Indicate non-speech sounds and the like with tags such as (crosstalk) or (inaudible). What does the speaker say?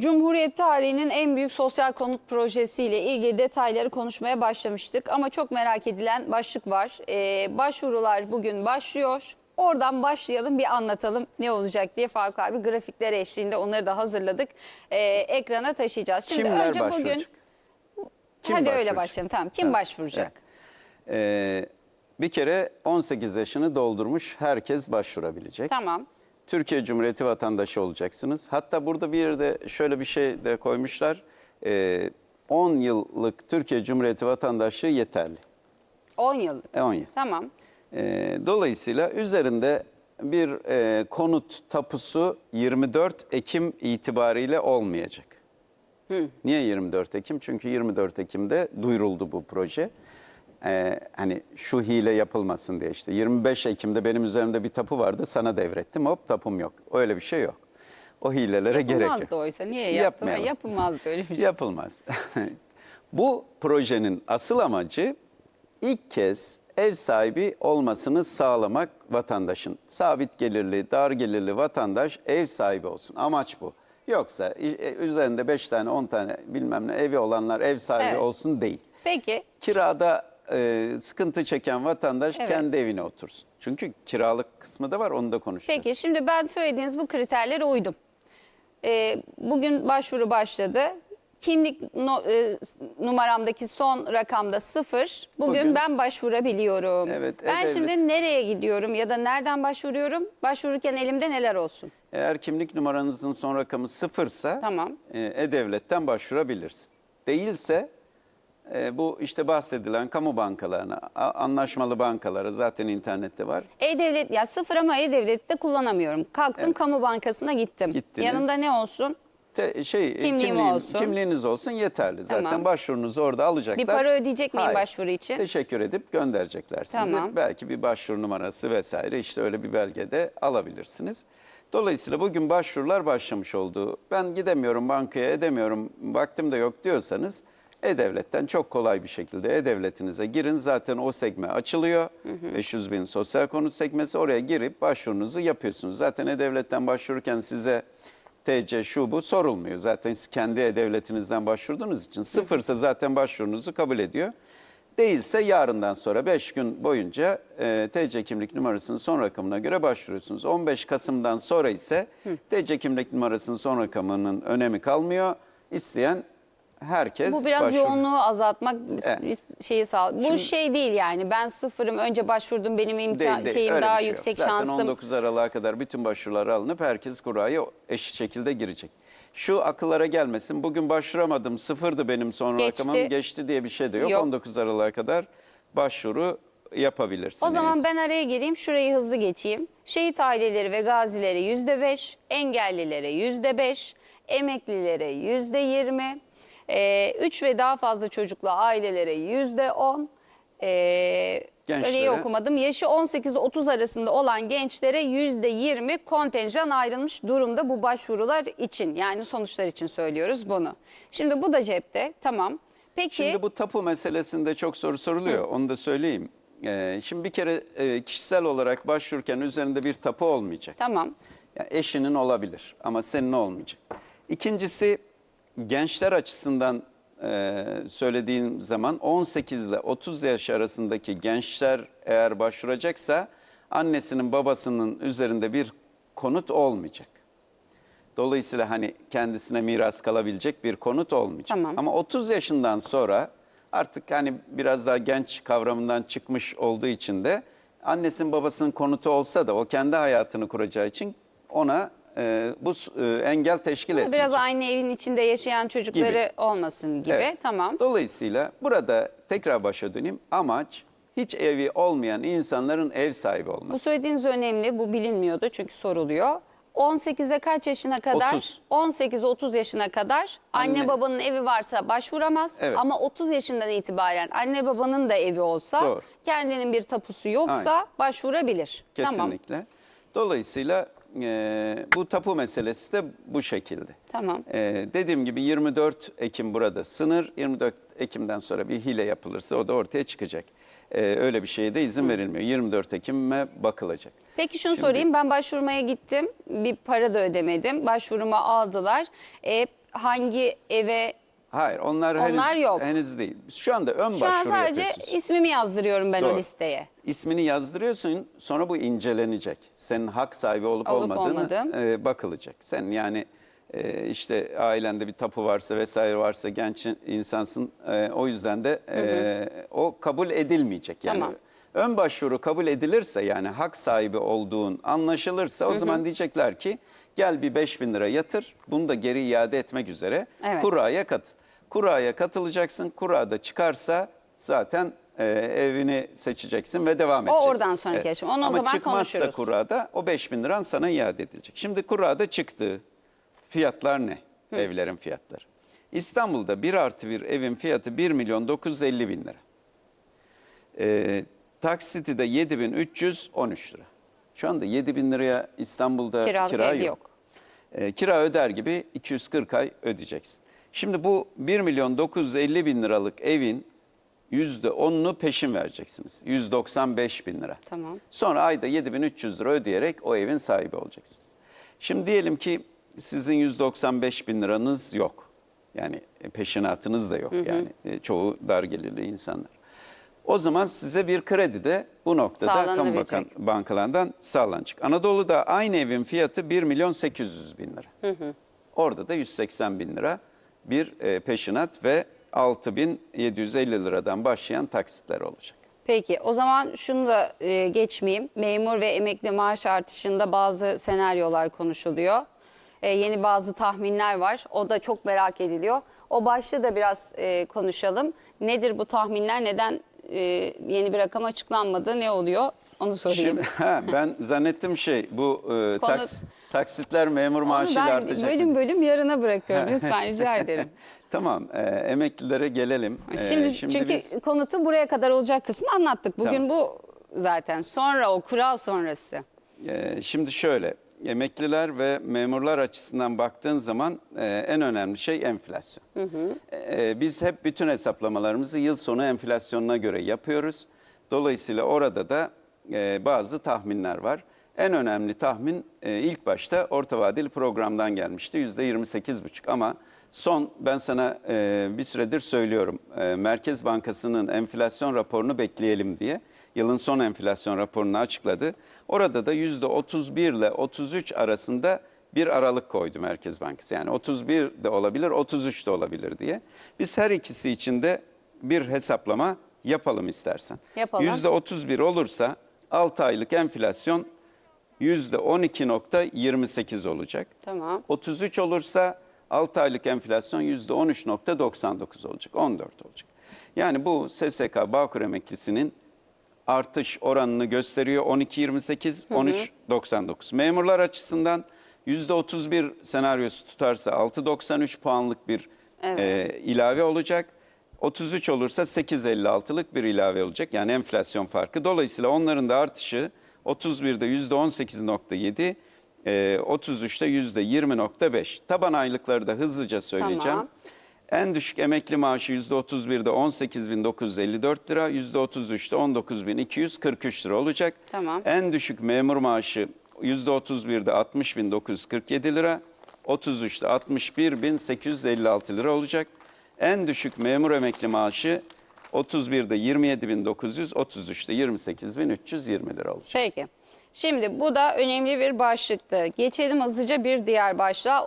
Cumhuriyet tarihinin en büyük sosyal konut projesiyle ilgili detayları konuşmaya başlamıştık. Ama çok merak edilen başlık var. Ee, başvurular bugün başlıyor. Oradan başlayalım bir anlatalım ne olacak diye Faruk abi grafikler eşliğinde onları da hazırladık. Ee, ekrana taşıyacağız. Şimdi Kimler önce başvuracak? bugün Kim hadi öyle başlayalım. Tamam kim Tamam. başvuracak? Ee, bir kere 18 yaşını doldurmuş herkes başvurabilecek. Tamam. Türkiye Cumhuriyeti vatandaşı olacaksınız. Hatta burada bir yerde şöyle bir şey de koymuşlar. Ee, 10 yıllık Türkiye Cumhuriyeti vatandaşlığı yeterli. 10 yıl. E, 10 yıl. Tamam. Ee, dolayısıyla üzerinde bir e, konut tapusu 24 Ekim itibariyle olmayacak. Niye 24 Ekim? Çünkü 24 Ekim'de duyuruldu bu proje. Ee, hani şu hile yapılmasın diye işte 25 Ekim'de benim üzerimde bir tapu vardı sana devrettim hop tapum yok. Öyle bir şey yok. O hilelere gerek yok. Yapılmazdı oysa. Niye yaptın? Yapılmazdı öyle bir şey. Yapılmaz. (laughs) Bu projenin asıl amacı ilk kez ev sahibi olmasını sağlamak vatandaşın. Sabit gelirli, dar gelirli vatandaş ev sahibi olsun. Amaç bu. Yoksa e, üzerinde 5 tane 10 tane bilmem ne evi olanlar ev sahibi Evet. olsun değil. Peki Kirada e, sıkıntı çeken vatandaş Evet. kendi evine otursun. Çünkü kiralık kısmı da var onu da konuşacağız. Peki şimdi ben söylediğiniz bu kriterlere uydum. Ee, bugün başvuru başladı. Kimlik no- e, numaramdaki son rakamda sıfır. Bugün, Bugün- ben başvurabiliyorum. Evet, ben evet, şimdi nereye gidiyorum ya da nereden başvuruyorum? Başvururken elimde neler olsun? Eğer kimlik numaranızın son rakamı sıfırsa Tamam. e, E-Devlet'ten başvurabilirsin. Değilse e, bu işte bahsedilen kamu bankalarına, anlaşmalı bankalara zaten internette var. E-Devlet ya sıfır ama E-Devlet'i de kullanamıyorum. Kalktım Evet. kamu bankasına gittim. Gittiniz. Yanımda ne olsun? Te, şey e, Kimliğim kimliğin- olsun. Kimliğiniz olsun yeterli. Zaten Tamam. başvurunuzu orada alacaklar. Bir para ödeyecek miyim Hayır. başvuru için? Teşekkür edip gönderecekler sizi. Tamam. Belki bir başvuru numarası vesaire işte öyle bir belgede alabilirsiniz. Dolayısıyla bugün başvurular başlamış oldu. Ben gidemiyorum bankaya edemiyorum vaktim de yok diyorsanız E-Devlet'ten çok kolay bir şekilde E-Devlet'inize girin. Zaten o sekme açılıyor. 500 bin sosyal konut sekmesi oraya girip başvurunuzu yapıyorsunuz. Zaten E-Devlet'ten başvururken size TC şu bu sorulmuyor. Zaten siz kendi E-Devlet'inizden başvurduğunuz için sıfırsa zaten başvurunuzu kabul ediyor. Değilse yarından sonra 5 gün boyunca e, TC kimlik numarasının son rakamına göre başvuruyorsunuz. 15 Kasım'dan sonra ise TC kimlik numarasının son rakamının önemi kalmıyor. İsteyen herkes Bu biraz başvur- yoğunluğu azaltmak Evet. şeyi sağ. Bu Şimdi- şey değil yani ben sıfırım önce başvurdum benim imkan Değil, değil. şeyim daha şey yüksek Zaten şansım. 19 Aralık'a kadar bütün başvurular alınıp herkes kuraya eşit şekilde girecek. Şu akıllara gelmesin. Bugün başvuramadım. Sıfırdı benim son Geçti. rakamım. Geçti diye bir şey de yok. Yok. 19 Aralık'a kadar başvuru yapabilirsiniz. O zaman ben araya gireyim şurayı hızlı geçeyim. Şehit aileleri ve gazilere yüzde beş, engellilere yüzde beş, emeklilere yüzde yirmi, e, üç ve daha fazla çocuklu ailelere yüzde on, e, Gençlere? okumadım. Yaşı 18-30 arasında olan gençlere yüzde yirmi kontenjan ayrılmış durumda bu başvurular için. Yani sonuçlar için söylüyoruz bunu. Şimdi bu da cepte tamam. Peki Şimdi bu tapu meselesinde çok soru soruluyor. Onu da söyleyeyim. Ee, şimdi bir kere e, kişisel olarak başvururken üzerinde bir tapu olmayacak. tamam. Yani eşinin olabilir ama senin olmayacak. İkincisi gençler açısından e, söylediğim zaman 18 ile 30 yaş arasındaki gençler eğer başvuracaksa annesinin babasının üzerinde bir konut olmayacak. Dolayısıyla hani kendisine miras kalabilecek bir konut olmayacak. Tamam. Ama 30 yaşından sonra artık hani biraz daha genç kavramından çıkmış olduğu için de annesinin babasının konutu olsa da o kendi hayatını kuracağı için ona e, bu e, engel teşkil etmeyecek. Biraz aynı evin içinde yaşayan çocukları olmasın gibi. Evet. Tamam. Dolayısıyla burada tekrar başa döneyim. Amaç hiç evi olmayan insanların ev sahibi Bu olması. söylediğiniz önemli. Bu bilinmiyordu çünkü soruluyor. 18'e kaç yaşına kadar? 30. 18-30 yaşına kadar anne, Anne- babanın evi varsa başvuramaz. Evet. Ama 30 yaşından itibaren anne babanın da evi olsa, Doğru. kendinin bir tapusu yoksa başvurabilir. Tamam. Kesinlikle. Dolayısıyla e, bu tapu meselesi de bu şekilde. Tamam. E, dediğim gibi 24 Ekim burada sınır. 24 Ekim'den sonra bir hile yapılırsa o da ortaya çıkacak. E, öyle bir şeye de izin verilmiyor. 24 Ekim'e bakılacak. Peki şunu Şimdi- sorayım. Ben başvurmaya gittim. Bir para da ödemedim. Başvurumu aldılar. E, hangi eve Hayır onlar, Onlar henüz, yok. henüz değil. Şu anda ön şu an başvuru sadece yapıyorsunuz. ismimi yazdırıyorum ben o Doğru. listeye. İsmini yazdırıyorsun sonra bu incelenecek. Senin hak sahibi olup, Olup olmadığını olmadığım. e, bakılacak. Sen yani e, işte ailende bir tapu varsa vesaire varsa genç insansın e, o yüzden de e, o kabul edilmeyecek. Yani Tamam. ön başvuru kabul edilirse yani hak sahibi olduğun anlaşılırsa o zaman diyecekler ki gel bir 5 bin lira yatır bunu da geri iade etmek üzere Evet. kuraya katıl. Kuraya katılacaksın kurada çıkarsa zaten e, evini seçeceksin ve devam O edeceksin. oradan sonraki aşama. Onu o Ama zaman çıkmazsa konuşuruz. kurada o 5 bin liran sana iade edilecek. Şimdi kurada çıktı. Fiyatlar ne? Evlerin fiyatları. İstanbul'da 1 artı 1 evin fiyatı 1 milyon 950 bin lira. Ee, taksiti de 7313 lira. Şu anda 7 bin liraya İstanbul'da Kiralık kira yok. yok. Ee, kira öder gibi 240 ay ödeyeceksin. Şimdi bu 1 milyon 950 bin liralık evin %10'unu peşin vereceksiniz. 195 bin lira. Tamam. Sonra ayda 7300 lira ödeyerek o evin sahibi olacaksınız. Şimdi diyelim ki sizin 195 bin liranız yok. Yani e, peşinatınız da yok. Yani e, çoğu dar gelirli insanlar. O zaman size bir kredi de bu noktada kamu bakan, bankalardan sağlanacak. Anadolu'da aynı evin fiyatı 1 milyon 800 bin lira. Orada da 180 bin lira bir e, peşinat ve 6750 liradan başlayan taksitler olacak. Peki o zaman şunu da e, geçmeyeyim. Memur ve emekli maaş artışında bazı senaryolar konuşuluyor. E, yeni bazı tahminler var. O da çok merak ediliyor. O başlığı da biraz e, konuşalım. Nedir bu tahminler? Neden e, yeni bir rakam açıklanmadı? Ne oluyor? Onu sorayım. Şimdi (laughs) ha, ben zannettim şey bu e, Konu- taks- taksitler memur maaşıyla ben artacak. bölüm bölüm yarına bırakıyorum. Lütfen (laughs) rica ederim. tamam e, emeklilere gelelim. E, Şimdi, çünkü biz konutu buraya kadar olacak kısmı anlattık. Bugün bu zaten. Sonra o kural sonrası. e, şimdi şöyle emekliler ve memurlar açısından baktığın zaman e, en önemli şey enflasyon. E, biz hep bütün hesaplamalarımızı yıl sonu enflasyonuna göre yapıyoruz. Dolayısıyla orada da e, bazı tahminler var. En önemli tahmin e, ilk başta orta vadeli programdan gelmişti. Yüzde 28,5 ama son ben sana e, bir süredir söylüyorum. E, Merkez Bankası'nın enflasyon raporunu bekleyelim diye. Yılın son enflasyon raporunu açıkladı. Orada da yüzde 31 ile 33 arasında bir aralık koydu Merkez Bankası. Yani 31 de olabilir, 33 de olabilir diye. Biz her ikisi için de bir hesaplama yapalım istersen. Yapalım. Yüzde 31 olursa 6 aylık enflasyon 12.28 olacak. Tamam. 33 olursa 6 aylık enflasyon yüzde 13.99 olacak, 14 olacak. Yani bu SSK Bağkur emeklisinin artış oranını gösteriyor 12.28, 13.99. Memurlar açısından yüzde 31 senaryosu tutarsa 6.93 puanlık bir e, ilave olacak. 33 olursa 8.56'lık bir ilave olacak. Yani enflasyon farkı. Dolayısıyla onların da artışı 31'de yüzde 18.7, e, 33'te yüzde 20.5. Taban aylıkları da hızlıca söyleyeceğim. Tamam. En düşük emekli maaşı %31'de 18.954 lira, %33'te 19.243 lira olacak. Tamam. En düşük memur maaşı %31'de 60.947 lira, 33'te 61.856 lira olacak. En düşük memur emekli maaşı 31'de 27.900, 33'te 28.320 lira olacak. Peki. Şimdi bu da önemli bir başlıktı. Geçelim hızlıca bir diğer başlığa.